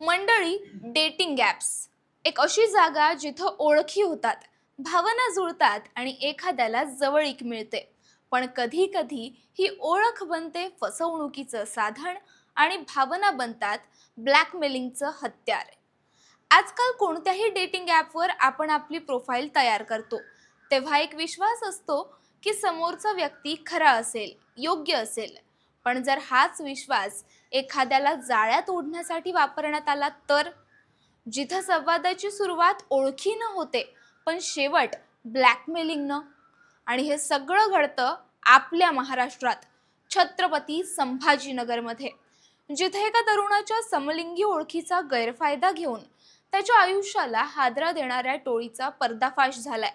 मंडळी dating apps एक अशी जागा जिथं ओळखी होतात भावना जुळतात आणि एखाद्याला जवळीक मिळते. पण कधी कधी ही ओळख बनते फसवणुकीचं साधन आणि भावना बनतात ब्लॅकमेलिंगचं हत्यार. आजकाल कोणत्याही डेटिंग ॲपवर आपण आपली प्रोफाईल तयार करतो. तेव्हा एक विश्वास असतो की समोरचा व्यक्ती खरा असेल योग्य असेल. पण जर हाच विश्वास एखाद्याला जाळ्यात ओढण्यासाठी वापरण्यात आला तर? जिथं संवादाची सुरुवात ओळखीनं होते पण शेवट ब्लॅकमेलिंगनं आणि हे सगळं घडतं आपल्या महाराष्ट्रात छत्रपती संभाजीनगरमध्ये. जिथे एका तरुणाच्या समलिंगी ओळखीचा गैरफायदा घेऊन त्याच्या आयुष्याला हादरा देणाऱ्या टोळीचा पर्दाफाश झालाय.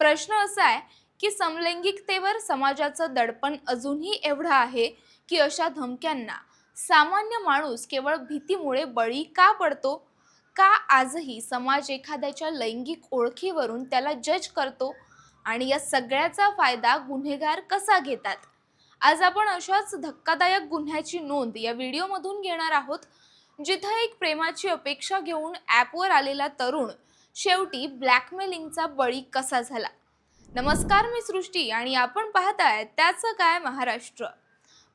प्रश्न असा आहे की समलैंगिकतेवर समाजाचं दडपण अजूनही एवढं आहे की अशा धमक्यांना सामान्य माणूस केवळ भीतीमुळे बळी का पडतो? का आजही समाज एखाद्याच्या लैंगिक ओळखीवरून त्याला जज करतो? आणि या सगळ्याचा फायदा गुन्हेगार कसा घेतात? आज आपण अशाच धक्कादायक गुन्ह्याची नोंद या व्हिडिओमधून घेणार आहोत जिथं एक प्रेमाची अपेक्षा घेऊन ॲपवर आलेला तरुण शेवटी ब्लॅकमेलिंगचा बळी कसा झाला? नमस्कार मी सृष्टी आणि आपण पाहताय त्याचं काय महाराष्ट्र.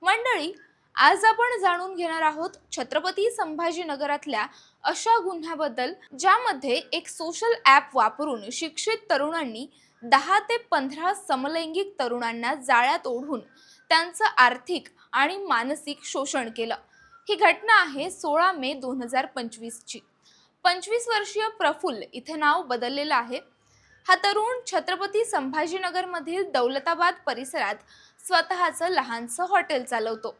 मंडळी आज आपण जाणून घेणार आहोत छत्रपती संभाजीनगरातल्या अशा गुन्ह्याबद्दल ज्यामध्ये एक सोशल ॲप वापरून शिक्षित तरुणांनी दहा ते पंधरा समलैंगिक तरुणांना जाळ्यात ओढून त्यांचं आर्थिक आणि मानसिक शोषण केलं. ही घटना आहे सोळा मे दोन हजार पंचवीसची. पंचवीस वर्षीय प्रफुल्ल इथे नाव बदललेलं आहे. हा तरुण छत्रपती संभाजीनगरमधील दौलताबाद परिसरात स्वतःचं लहानसं हॉटेल चालवतो.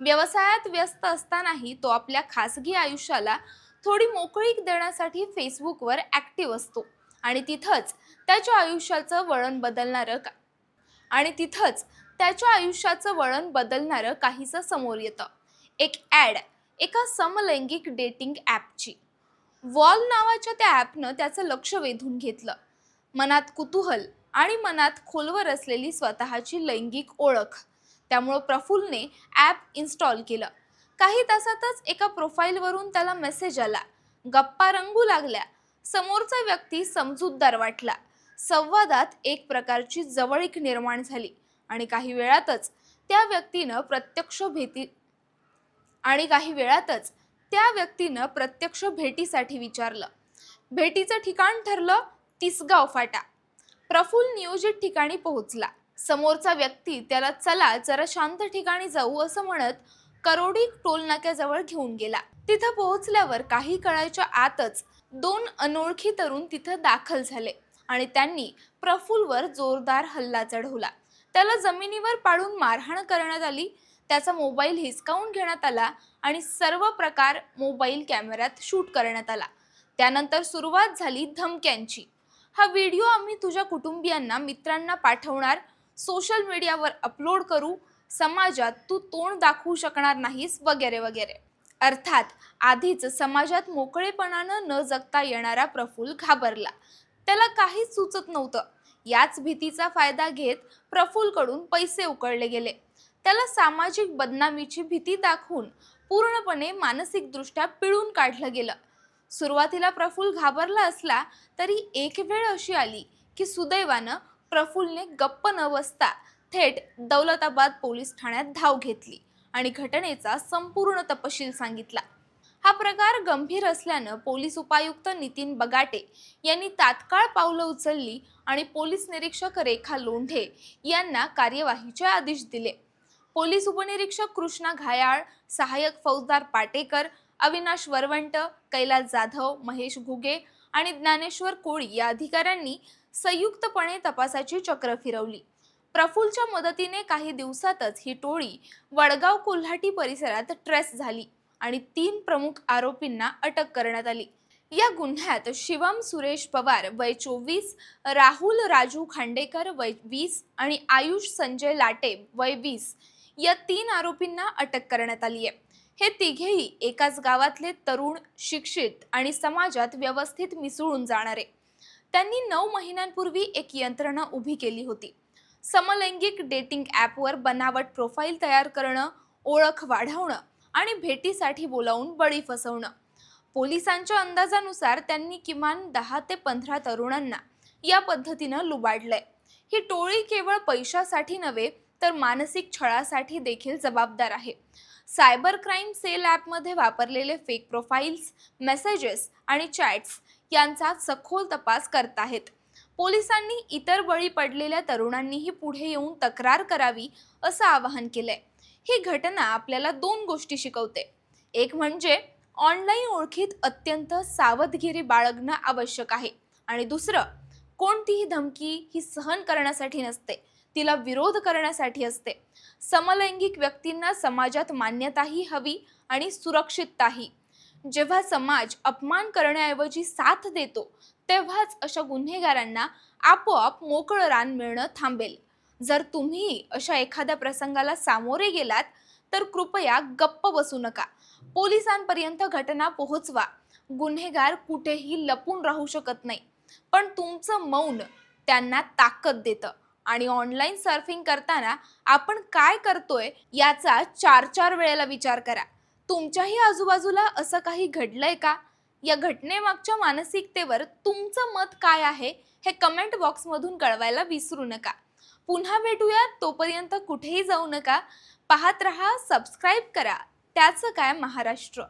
व्यवसायात व्यस्त असतानाही तो आपल्या खासगी आयुष्याला थोडी मोकळीक देण्यासाठी फेसबुकवर ॲक्टिव्ह असतो आणि तिथंच त्याच्या आयुष्याचं वळण बदलणारं का? आणि तिथंच त्याच्या आयुष्याचं वळण बदलणारं काहीसं समोर येतं. एक ॲड एका समलैंगिक डेटिंग ॲपची. वॉल नावाच्या त्या ॲपनं त्याचं लक्ष वेधून घेतलं. मनात कुतूहल आणि मनात खोलवर असलेली स्वतःची लैंगिक ओळख. त्यामुळं प्रफुल्लने ॲप इन्स्टॉल केलं. काही तासातच एका प्रोफाईलवरून त्याला मेसेज आला. गप्पा रंगू लागल्या. समोरचा व्यक्ती समजूतदार वाटला. संवादात एक प्रकारची जवळीक निर्माण झाली आणि काही वेळातच त्या व्यक्तीनं प्रत्यक्ष भेटी आणि काही वेळातच त्या व्यक्तीनं प्रत्यक्ष भेटीसाठी विचारलं. भेटीचं ठिकाण ठरलं तिसगाव फाटा. प्रफुल नियोजित ठिकाणी पोहोचला. समोरचा व्यक्ती त्याला चला जरा शांत ठिकाणी जाऊ असं म्हणत करोडी टोल नाक्याजवळ घेऊन गेला. तिथं पोहोचल्यावर काही कळायच्या आतच दोन अनोळखी तरुण तिथं दाखल झाले आणि त्यांनी प्रफुलवर जोरदार हल्ला चढवला. त्याला जमिनीवर पाडून मारहाण करण्यात आली त्याचा मोबाईल हिसकावून घेण्यात आला आणि सर्व प्रकार मोबाईल कॅमेऱ्यात शूट करण्यात आला. त्यानंतर सुरुवात झाली धमक्यांची. हा व्हिडिओ आम्ही तुझ्या कुटुंबियांना मित्रांना पाठवणार. सोशल मीडियावर अपलोड करू. समाजात तू तोंड दाखवू शकणार नाहीस वगैरे वगैरे. अर्थात आधीच समाजात मोकळेपणानं न जगता येणारा प्रफुल घाबरला. त्याला काहीच सुचत नव्हतं. याच भीतीचा फायदा घेत प्रफुलकडून पैसे उकळले गेले. त्याला सामाजिक बदनामीची भीती दाखवून पूर्णपणे मानसिकदृष्ट्या पिळून काढलं गेलं. सुरुवातीला प्रफुल घाबरला असला तरी एक वेळ अशी आली की सुदैवानं प्रफुल्लने गप्प न बसता थेट दौलताबाद पोलीस ठाण्यात धाव घेतली आणि घटनेचा संपूर्ण तपशील सांगितला. हा प्रकार गंभीर असल्यानं पोलीस उपायुक्त नितीन बगाटे यांनी तात्काळ पावलं उचलली आणि पोलीस निरीक्षक रेखा लोंढे यांना कार्यवाहीचे आदेश दिले. पोलीस उपनिरीक्षक कृष्णा घायाळ सहाय्यक फौजदार पाटेकर अविनाश वरवंट कैलास जाधव महेश घुगे आणि ज्ञानेश्वर कोळी या अधिकाऱ्यांनी संयुक्तपणे तपासाची चक्र फिरवली. प्रफुल्लच्या मदतीने काही दिवसातच ही टोळी वडगाव कोल्हाटी परिसरात ट्रेस झाली आणि तीन प्रमुख आरोपींना अटक करण्यात आली. या गुन्ह्यात शिवम सुरेश पवार वय चोवीस राहुल राजू खांडेकर वय वीस आणि आयुष संजय लाटे वय वीस या तीन आरोपींना अटक करण्यात आली आहे. हे तिघेही एकाच गावातले तरुण शिक्षित आणि समाजात व्यवस्थित मिसळून जाणारे. त्यांनी नऊ महिन्यांपूर्वी एक यंत्रणा उभी केली होती. समलैंगिक डेटिंग ॲपवर बनावट प्रोफाईल तयार करणं ओळख वाढवणं आणि भेटीसाठी बोलावून बळी फसवणं. पोलिसांच्या अंदाजानुसार त्यांनी किमान दहा ते पंधरा तरुणांना या पद्धतीनं लुबाडलंय. ही टोळी केवळ पैशासाठी नव्हे तर मानसिक छळासाठी देखील जबाबदार आहे. सायबर क्राईम सेल ॲपमध्ये वापरलेले फेक प्रोफाईल्स मेसेजेस आणि चॅट्स यांचा सखोल तपास करत आहेत. पोलिसांनी इतर बळी पडलेल्या तरुणांनीही पुढे येऊन तक्रार करावी असं आवाहन केलंय. ही घटना आपल्याला दोन गोष्टी शिकवते. एक म्हणजे ऑनलाईन ओळखीत अत्यंत सावधगिरी बाळगणं आवश्यक आहे. आणि दुसरं कोणतीही धमकी ही सहन करण्यासाठी नसते. तिला विरोध करण्यासाठी असते. समलैंगिक व्यक्तींना समाजात मान्यताही हवी आणि सुरक्षितताही. जेव्हा समाज अपमान करण्याऐवजी साथ देतो तेव्हाच अशा गुन्हेगारांना आपोआप मोकळं रान मिळणं थांबेल. जर तुम्ही अशा एखाद्या प्रसंगाला सामोरे गेलात तर कृपया गप्प बसू नका. पोलिसांपर्यंत घटना पोहोचवा. गुन्हेगार कुठेही लपून राहू शकत नाही. पण तुमचं मौन त्यांना ताकद देतं. आणि ऑनलाईन सर्फिंग करताना आपण काय करतोय याचा चार चार वेळेला विचार करा. तुमच्याही आजूबाजूला असं काही घडलंय का? या घटनेमागच्या मानसिकतेवर तुमचं मत काय आहे हे कमेंट बॉक्समधून कळवायला विसरू नका. पुन्हा भेटूया तोपर्यंत कुठेही जाऊ नका. पाहत रहा सबस्क्राईब करा. त्याचं काय महाराष्ट्र.